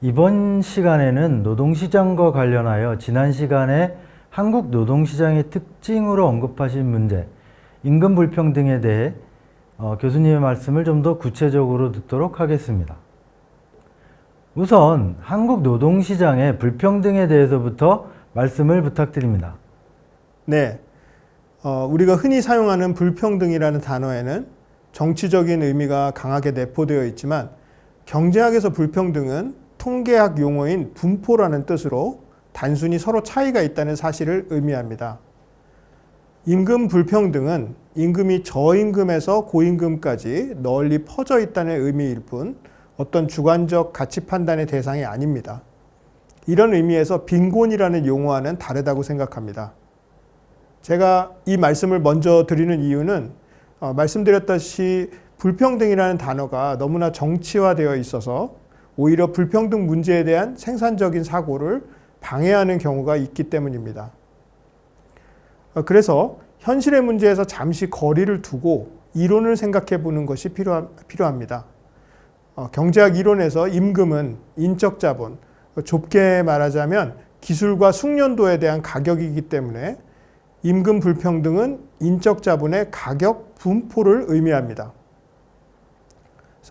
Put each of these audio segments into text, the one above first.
이번 시간에는 노동시장과 관련하여 지난 시간에 한국 노동시장의 특징으로 언급하신 문제, 임금 불평등에 대해 어, 교수님의 말씀을 좀 더 구체적으로 듣도록 하겠습니다. 우선 한국 노동시장의 불평등에 대해서부터 말씀을 부탁드립니다. 네. 어, 우리가 흔히 사용하는 불평등이라는 단어에는 정치적인 의미가 강하게 내포되어 있지만 경제학에서 불평등은 통계학 용어인 분포라는 뜻으로 단순히 서로 차이가 있다는 사실을 의미합니다. 임금 불평등은 임금이 저임금에서 고임금까지 널리 퍼져 있다는 의미일 뿐 어떤 주관적 가치 판단의 대상이 아닙니다. 이런 의미에서 빈곤이라는 용어와는 다르다고 생각합니다. 제가 이 말씀을 먼저 드리는 이유는 어, 말씀드렸듯이 불평등이라는 단어가 너무나 정치화되어 있어서 오히려 불평등 문제에 대한 생산적인 사고를 방해하는 경우가 있기 때문입니다. 어, 그래서 현실의 문제에서 잠시 거리를 두고 이론을 생각해 보는 것이 필요합니다. 어, 경제학 이론에서 임금은 인적 자본, 어, 좁게 말하자면 기술과 숙련도에 대한 가격이기 때문에 임금 불평등은 인적 자본의 가격 분포를 의미합니다.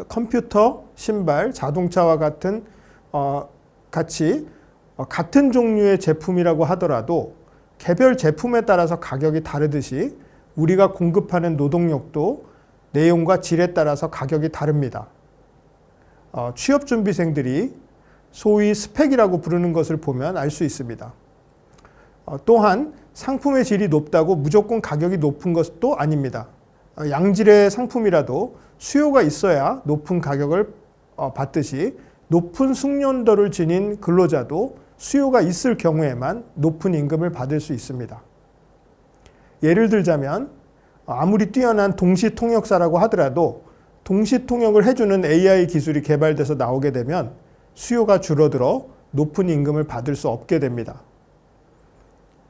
컴퓨터, 신발, 자동차와 같은 어, 같이 어, 같은 종류의 제품이라고 하더라도 개별 제품에 따라서 가격이 다르듯이 우리가 공급하는 노동력도 내용과 질에 따라서 가격이 다릅니다. 어, 취업 준비생들이 소위 스펙이라고 부르는 것을 보면 알 수 있습니다. 어, 또한 상품의 질이 높다고 무조건 가격이 높은 것도 아닙니다. 어, 양질의 상품이라도 수요가 있어야 높은 가격을 어, 받듯이 높은 숙련도를 지닌 근로자도 수요가 있을 경우에만 높은 임금을 받을 수 있습니다. 예를 들자면 아무리 뛰어난 동시 통역사라고 하더라도 동시 통역을 해주는 AI 기술이 개발돼서 나오게 되면 수요가 줄어들어 높은 임금을 받을 수 없게 됩니다.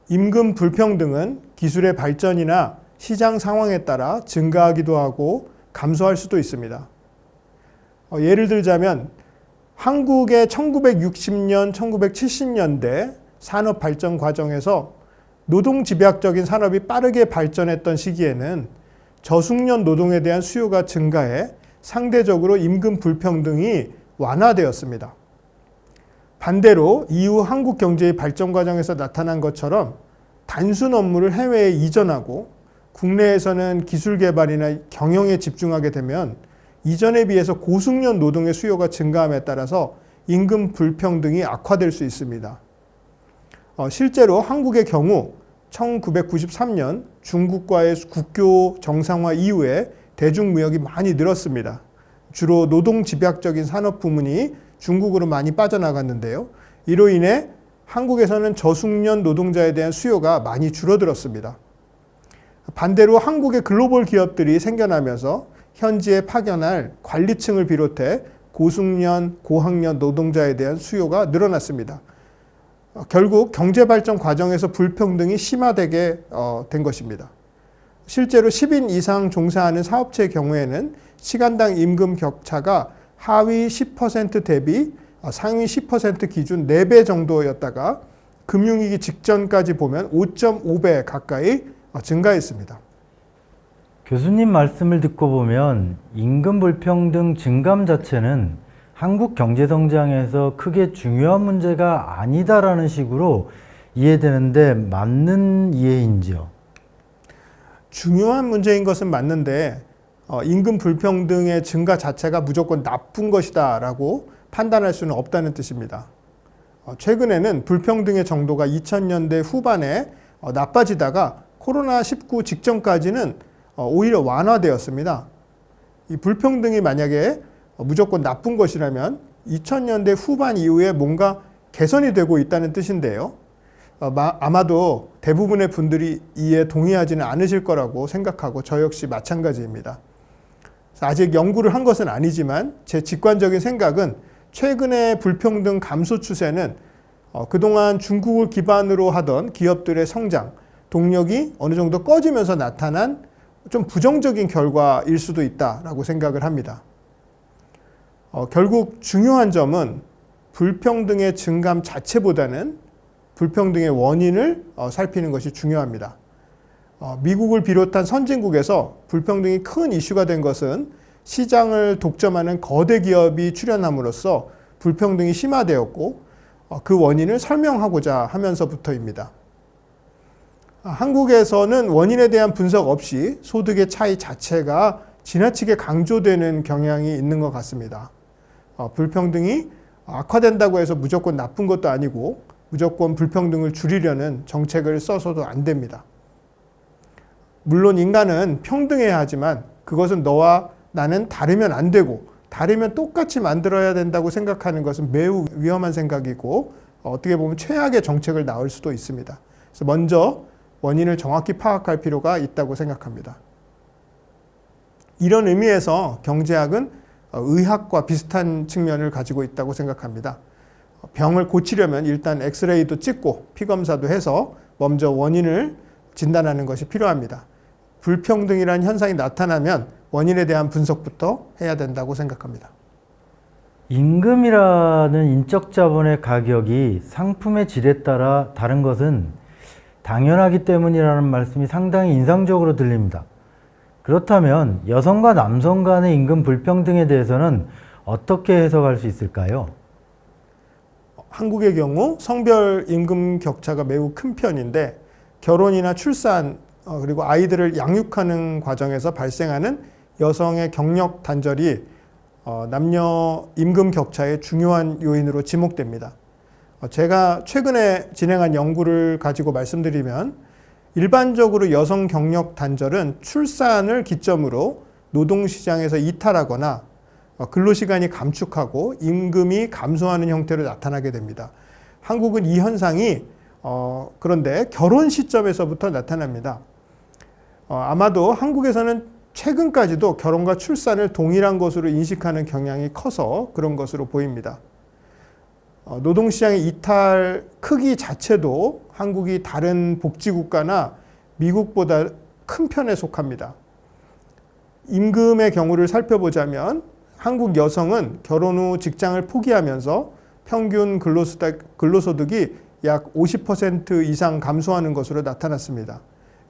임금 불평등은 기술의 발전이나 시장 상황에 따라 증가하기도 하고 감소할 수도 있습니다. 어, 예를 들자면 한국의 1960년, 1970년대 산업 발전 과정에서 노동 집약적인 산업이 빠르게 발전했던 시기에는 저숙련 노동에 대한 수요가 증가해 상대적으로 임금 불평등이 완화되었습니다. 반대로 이후 한국 경제의 발전 과정에서 나타난 것처럼 단순 업무를 해외에 이전하고 국내에서는 기술 개발이나 경영에 집중하게 되면 이전에 비해서 고숙련 노동의 수요가 증가함에 따라서 임금 불평등이 악화될 수 있습니다. 어, 실제로 한국의 경우 1993년 중국과의 국교 정상화 이후에 대중무역이 많이 늘었습니다. 주로 노동 집약적인 산업 부문이 중국으로 많이 빠져나갔는데요. 이로 인해 한국에서는 저숙련 노동자에 대한 수요가 많이 줄어들었습니다. 반대로 한국의 글로벌 기업들이 생겨나면서 현지에 파견할 관리층을 비롯해 고숙련, 고학년 노동자에 대한 수요가 늘어났습니다. 어, 결국 경제 발전 과정에서 불평등이 심화되게 어, 된 것입니다. 실제로 10인 이상 종사하는 사업체의 경우에는 시간당 임금 격차가 하위 10% 대비 어, 상위 10% 기준 4배 정도였다가 금융위기 직전까지 보면 5.5배 가까이 증가했습니다. 교수님 말씀을 듣고 보면 임금 불평등 증감 자체는 한국 경제 성장에서 크게 중요한 문제가 아니다라는 식으로 이해되는데 맞는 이해인지요? 중요한 문제인 것은 맞는데 어, 임금 불평등의 증가 자체가 무조건 나쁜 것이다라고 판단할 수는 없다는 뜻입니다. 어, 최근에는 불평등의 정도가 2000년대 후반에 어, 나빠지다가 코로나19 직전까지는 어, 오히려 완화되었습니다. 이 불평등이 만약에 무조건 나쁜 것이라면 2000년대 후반 이후에 뭔가 개선이 되고 있다는 뜻인데요. 아마도 대부분의 분들이 이에 동의하지는 않으실 거라고 생각하고 저 역시 마찬가지입니다. 아직 연구를 한 것은 아니지만 제 직관적인 생각은 최근의 불평등 감소 추세는 어, 그동안 중국을 기반으로 하던 기업들의 성장, 동력이 어느 정도 꺼지면서 나타난 좀 부정적인 결과일 수도 있다라고 생각을 합니다. 어, 결국 중요한 점은 불평등의 증감 자체보다는 불평등의 원인을 어, 살피는 것이 중요합니다. 어, 미국을 비롯한 선진국에서 불평등이 큰 이슈가 된 것은 시장을 독점하는 거대 기업이 출현함으로써 불평등이 심화되었고 어, 그 원인을 설명하고자 하면서부터입니다. 아, 한국에서는 원인에 대한 분석 없이 소득의 차이 자체가 지나치게 강조되는 경향이 있는 것 같습니다. 어, 불평등이 악화된다고 해서 무조건 나쁜 것도 아니고 무조건 불평등을 줄이려는 정책을 써서도 안 됩니다. 물론 인간은 평등해야 하지만 그것은 너와 나는 다르면 안 되고 다르면 똑같이 만들어야 된다고 생각하는 것은 매우 위험한 생각이고 어, 어떻게 보면 최악의 정책을 낳을 수도 있습니다. 그래서 먼저 원인을 정확히 파악할 필요가 있다고 생각합니다. 이런 의미에서 경제학은 어, 의학과 비슷한 측면을 가지고 있다고 생각합니다. 병을 고치려면 일단 엑스레이도 찍고 피검사도 해서 먼저 원인을 진단하는 것이 필요합니다. 불평등이라는 현상이 나타나면 원인에 대한 분석부터 해야 된다고 생각합니다. 임금이라는 인적 자본의 가격이 상품의 질에 따라 다른 것은 당연하기 때문이라는 말씀이 상당히 인상적으로 들립니다. 그렇다면 여성과 남성 간의 임금 불평등에 대해서는 어떻게 해석할 수 있을까요? 한국의 경우 성별 임금 격차가 매우 큰 편인데 결혼이나 출산 어, 그리고 아이들을 양육하는 과정에서 발생하는 여성의 경력 단절이 어, 남녀 임금 격차의 중요한 요인으로 지목됩니다. 어, 제가 최근에 진행한 연구를 가지고 말씀드리면 일반적으로 여성 경력 단절은 출산을 기점으로 노동시장에서 이탈하거나 어, 근로시간이 감축하고 임금이 감소하는 형태로 나타나게 됩니다. 한국은 이 현상이 어, 그런데 결혼 시점에서부터 나타납니다. 어, 아마도 한국에서는 최근까지도 결혼과 출산을 동일한 것으로 인식하는 경향이 커서 그런 것으로 보입니다. 어, 노동시장의 이탈 크기 자체도 한국이 다른 복지국가나 미국보다 큰 편에 속합니다. 임금의 경우를 살펴보자면 한국 여성은 결혼 후 직장을 포기하면서 평균 근로소득이 약 50% 이상 감소하는 것으로 나타났습니다.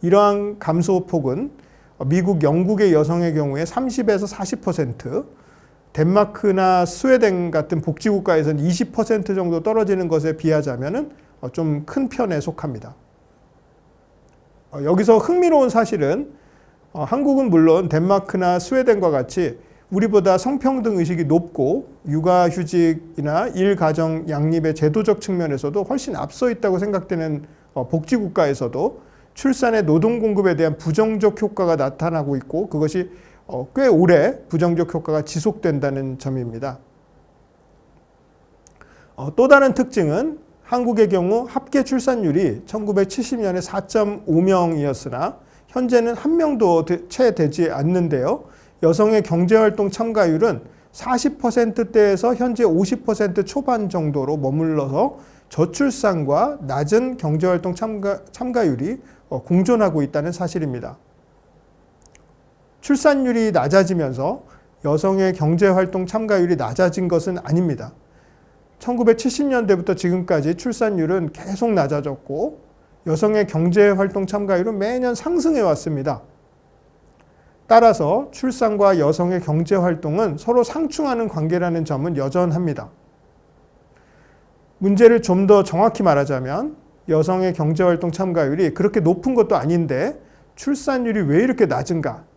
이러한 감소폭은 미국, 영국의 여성의 경우에 30에서 40%, 덴마크나 스웨덴 같은 복지국가에서는 20% 정도 떨어지는 것에 비하자면 좀큰 편에 속합니다. 어, 여기서 흥미로운 사실은 어, 한국은 물론 덴마크나 스웨덴과 같이 우리보다 성평등 의식이 높고 육아휴직이나 일가정 양립의 제도적 측면에서도 훨씬 앞서 있다고 생각되는 어, 복지국가에서도 출산의 노동 공급에 대한 부정적 효과가 나타나고 있고 그것이 어, 꽤 오래 부정적 효과가 지속된다는 점입니다. 어, 또 다른 특징은 한국의 경우 합계 출산율이 1970년에 4.5명이었으나 현재는 한 명도 채 되지 않는데요. 여성의 경제활동 참가율은 40%대에서 현재 50% 초반 정도로 머물러서 저출산과 낮은 경제활동 참가, 참가율이 어, 공존하고 있다는 사실입니다. 출산율이 낮아지면서 여성의 경제활동 참가율이 낮아진 것은 아닙니다. 1970년대부터 지금까지 출산율은 계속 낮아졌고 여성의 경제활동 참가율은 매년 상승해 왔습니다. 따라서 출산과 여성의 경제활동은 서로 상충하는 관계라는 점은 여전합니다. 문제를 좀 더 정확히 말하자면 여성의 경제활동 참가율이 그렇게 높은 것도 아닌데 출산율이 왜 이렇게 낮은가?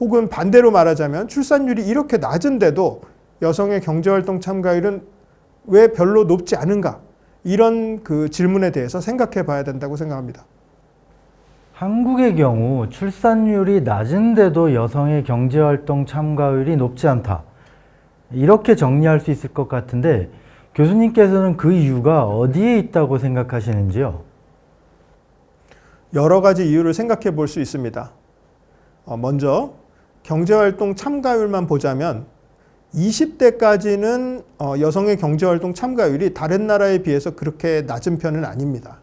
혹은 반대로 말하자면 출산율이 이렇게 낮은데도 여성의 경제활동 참가율은 왜 별로 높지 않은가? 이런 그 질문에 대해서 생각해 봐야 된다고 생각합니다. 한국의 경우 출산율이 낮은데도 여성의 경제활동 참가율이 높지 않다. 이렇게 정리할 수 있을 것 같은데 교수님께서는 그 이유가 어디에 있다고 생각하시는지요? 여러 가지 이유를 생각해 볼 수 있습니다. 어, 먼저 경제활동 참가율만 보자면 20대까지는 어, 여성의 경제활동 참가율이 다른 나라에 비해서 그렇게 낮은 편은 아닙니다.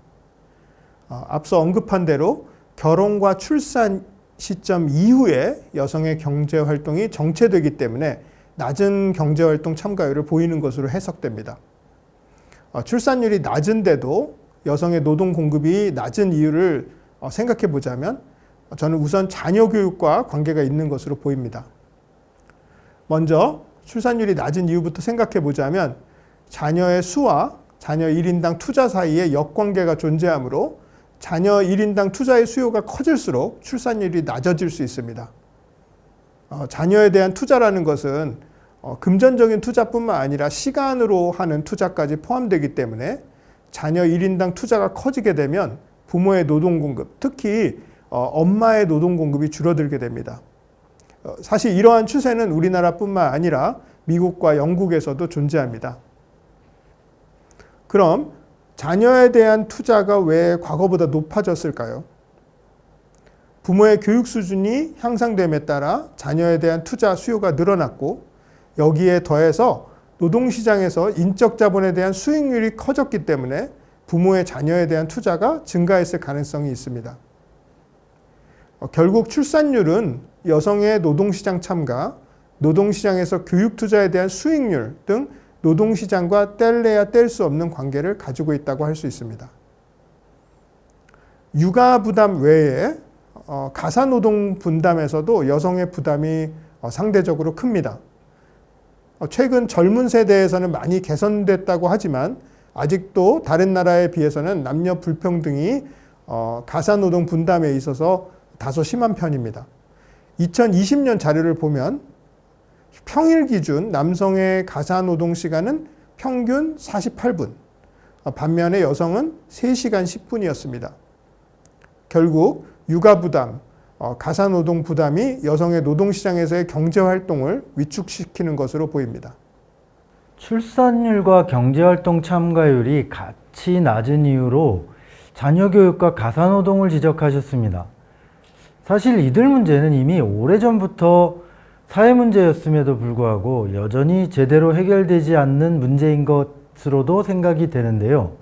어, 앞서 언급한 대로 결혼과 출산 시점 이후에 여성의 경제활동이 정체되기 때문에 낮은 경제활동 참가율을 보이는 것으로 해석됩니다. 어, 출산율이 낮은데도 여성의 노동 공급이 낮은 이유를 어, 생각해 보자면 저는 우선 자녀 교육과 관계가 있는 것으로 보입니다. 먼저 출산율이 낮은 이유부터 생각해 보자면 자녀의 수와 자녀 1인당 투자 사이에 역관계가 존재하므로 자녀 1인당 투자의 수요가 커질수록 출산율이 낮아질 수 있습니다. 어, 자녀에 대한 투자라는 것은 어, 금전적인 투자뿐만 아니라 시간으로 하는 투자까지 포함되기 때문에 자녀 1인당 투자가 커지게 되면 부모의 노동 공급, 특히 어, 엄마의 노동 공급이 줄어들게 됩니다. 어, 사실 이러한 추세는 우리나라뿐만 아니라 미국과 영국에서도 존재합니다. 그럼 자녀에 대한 투자가 왜 과거보다 높아졌을까요? 부모의 교육 수준이 향상됨에 따라 자녀에 대한 투자 수요가 늘어났고 여기에 더해서 노동시장에서 인적 자본에 대한 수익률이 커졌기 때문에 부모의 자녀에 대한 투자가 증가했을 가능성이 있습니다. 어, 결국 출산율은 여성의 노동시장 참가, 노동시장에서 교육 투자에 대한 수익률 등 노동시장과 뗄래야 뗄 수 없는 관계를 가지고 있다고 할 수 있습니다. 육아 부담 외에 어, 가사 노동 분담에서도 여성의 부담이 어, 상대적으로 큽니다. 어, 최근 젊은 세대에서는 많이 개선됐다고 하지만 아직도 다른 나라에 비해서는 남녀 불평등이 어, 가사 노동 분담에 있어서 다소 심한 편입니다. 2020년 자료를 보면 평일 기준 남성의 가사 노동 시간은 평균 48분, 어, 반면에 여성은 3시간 10분이었습니다. 결국 육아 부담, 어, 가사 노동 부담이 여성의 노동 시장에서의 경제 활동을 위축시키는 것으로 보입니다. 출산율과 경제 활동 참가율이 같이 낮은 이유로 자녀 교육과 가사 노동을 지적하셨습니다. 사실 이들 문제는 이미 오래전부터 사회 문제였음에도 불구하고 여전히 제대로 해결되지 않는 문제인 것으로도 생각이 되는데요.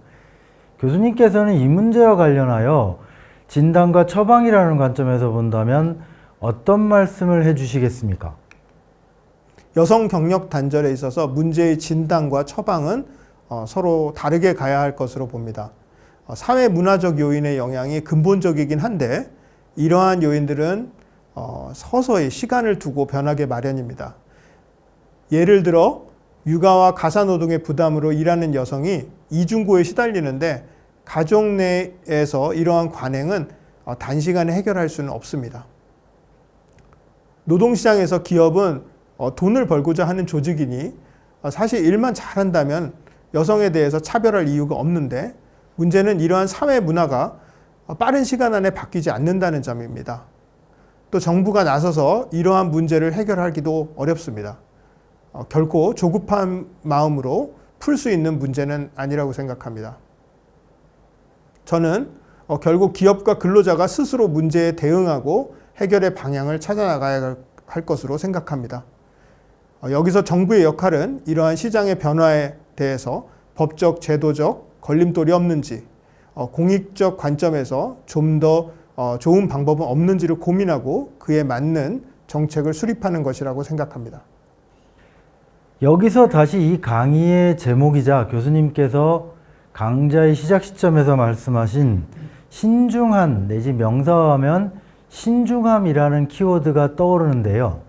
교수님께서는 이 문제와 관련하여 진단과 처방이라는 관점에서 본다면 어떤 말씀을 해 주시겠습니까? 여성 경력 단절에 있어서 문제의 진단과 처방은 어, 서로 다르게 가야 할 것으로 봅니다. 어, 사회 문화적 요인의 영향이 근본적이긴 한데 이러한 요인들은 어, 서서히 시간을 두고 변하게 마련입니다. 예를 들어 육아와 가사 노동의 부담으로 일하는 여성이 이중고에 시달리는데 가족 내에서 이러한 관행은 어, 단시간에 해결할 수는 없습니다. 노동시장에서 기업은 어, 돈을 벌고자 하는 조직이니 어, 사실 일만 잘한다면 여성에 대해서 차별할 이유가 없는데 문제는 이러한 사회 문화가 어, 빠른 시간 안에 바뀌지 않는다는 점입니다. 또 정부가 나서서 이러한 문제를 해결하기도 어렵습니다. 어, 결코 조급한 마음으로 풀 수 있는 문제는 아니라고 생각합니다. 저는 어, 결국 기업과 근로자가 스스로 문제에 대응하고 해결의 방향을 찾아나가야 할 것으로 생각합니다. 어, 여기서 정부의 역할은 이러한 시장의 변화에 대해서 법적, 제도적 걸림돌이 없는지, 어, 공익적 관점에서 좀 더 어, 좋은 방법은 없는지를 고민하고 그에 맞는 정책을 수립하는 것이라고 생각합니다. 여기서 다시 이 강의의 제목이자 교수님께서 강좌의 시작 시점에서 말씀하신 신중한 내지 명사화하면 신중함이라는 키워드가 떠오르는데요.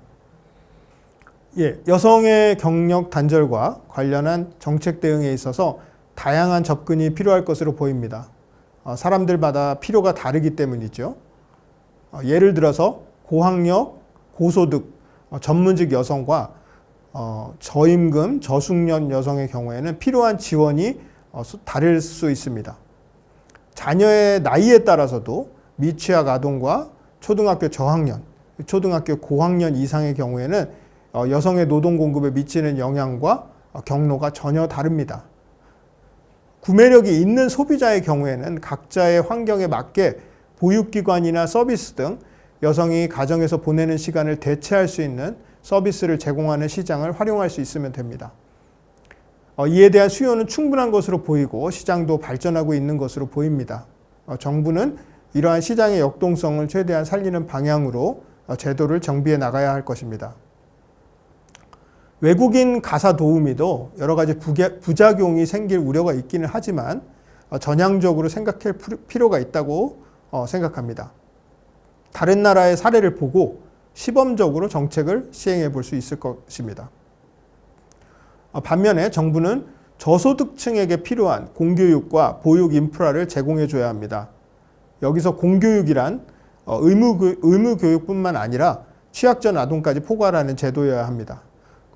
예, 여성의 경력 단절과 관련한 정책 대응에 있어서 다양한 접근이 필요할 것으로 보입니다. 어, 사람들마다 필요가 다르기 때문이죠. 어, 예를 들어서 고학력, 고소득, 어, 전문직 여성과 어, 저임금, 저숙련 여성의 경우에는 필요한 지원이 다를 수 있습니다. 자녀의 나이에 따라서도 미취학 아동과 초등학교 저학년, 초등학교 고학년 이상의 경우에는 어, 여성의 노동 공급에 미치는 영향과 어, 경로가 전혀 다릅니다. 구매력이 있는 소비자의 경우에는 각자의 환경에 맞게 보육기관이나 서비스 등 여성이 가정에서 보내는 시간을 대체할 수 있는 서비스를 제공하는 시장을 활용할 수 있으면 됩니다. 어, 이에 대한 수요는 충분한 것으로 보이고 시장도 발전하고 있는 것으로 보입니다. 어, 정부는 이러한 시장의 역동성을 최대한 살리는 방향으로 어, 제도를 정비해 나가야 할 것입니다. 외국인 가사 도우미도 여러 가지 부작용이 생길 우려가 있기는 하지만 어, 전향적으로 생각할 필요- 필요가 있다고 어, 생각합니다. 다른 나라의 사례를 보고 시범적으로 정책을 시행해 볼 수 있을 것입니다. 어, 반면에 정부는 저소득층에게 필요한 공교육과 보육 인프라를 제공해 줘야 합니다. 여기서 공교육이란 어, 의무, 교- 의무 교육뿐만 아니라 취약전 아동까지 포괄하는 제도여야 합니다.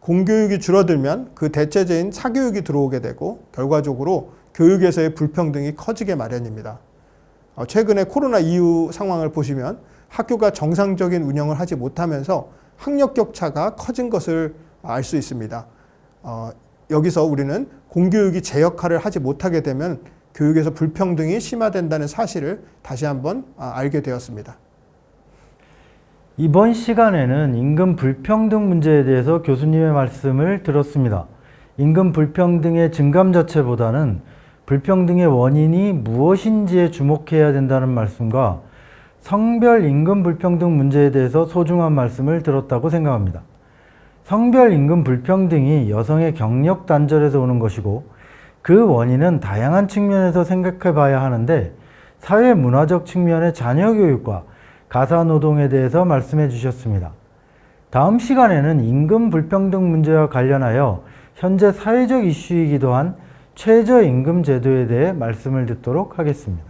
공교육이 줄어들면 그 대체제인 사교육이 들어오게 되고 결과적으로 교육에서의 불평등이 커지게 마련입니다. 어, 최근에 코로나 이후 상황을 보시면 학교가 정상적인 운영을 하지 못하면서 학력 격차가 커진 것을 알 수 있습니다. 어, 여기서 우리는 공교육이 제 역할을 하지 못하게 되면 교육에서 불평등이 심화된다는 사실을 다시 한번 아, 알게 되었습니다. 이번 시간에는 임금 불평등 문제에 대해서 교수님의 말씀을 들었습니다. 임금 불평등의 증감 자체보다는 불평등의 원인이 무엇인지에 주목해야 된다는 말씀과 성별 임금 불평등 문제에 대해서 소중한 말씀을 들었다고 생각합니다. 성별 임금 불평등이 여성의 경력 단절에서 오는 것이고 그 원인은 다양한 측면에서 생각해 봐야 하는데 사회 문화적 측면의 자녀 교육과 가사 노동에 대해서 말씀해 주셨습니다. 다음 시간에는 임금 불평등 문제와 관련하여 현재 사회적 이슈이기도 한 최저임금 제도에 대해 말씀을 듣도록 하겠습니다.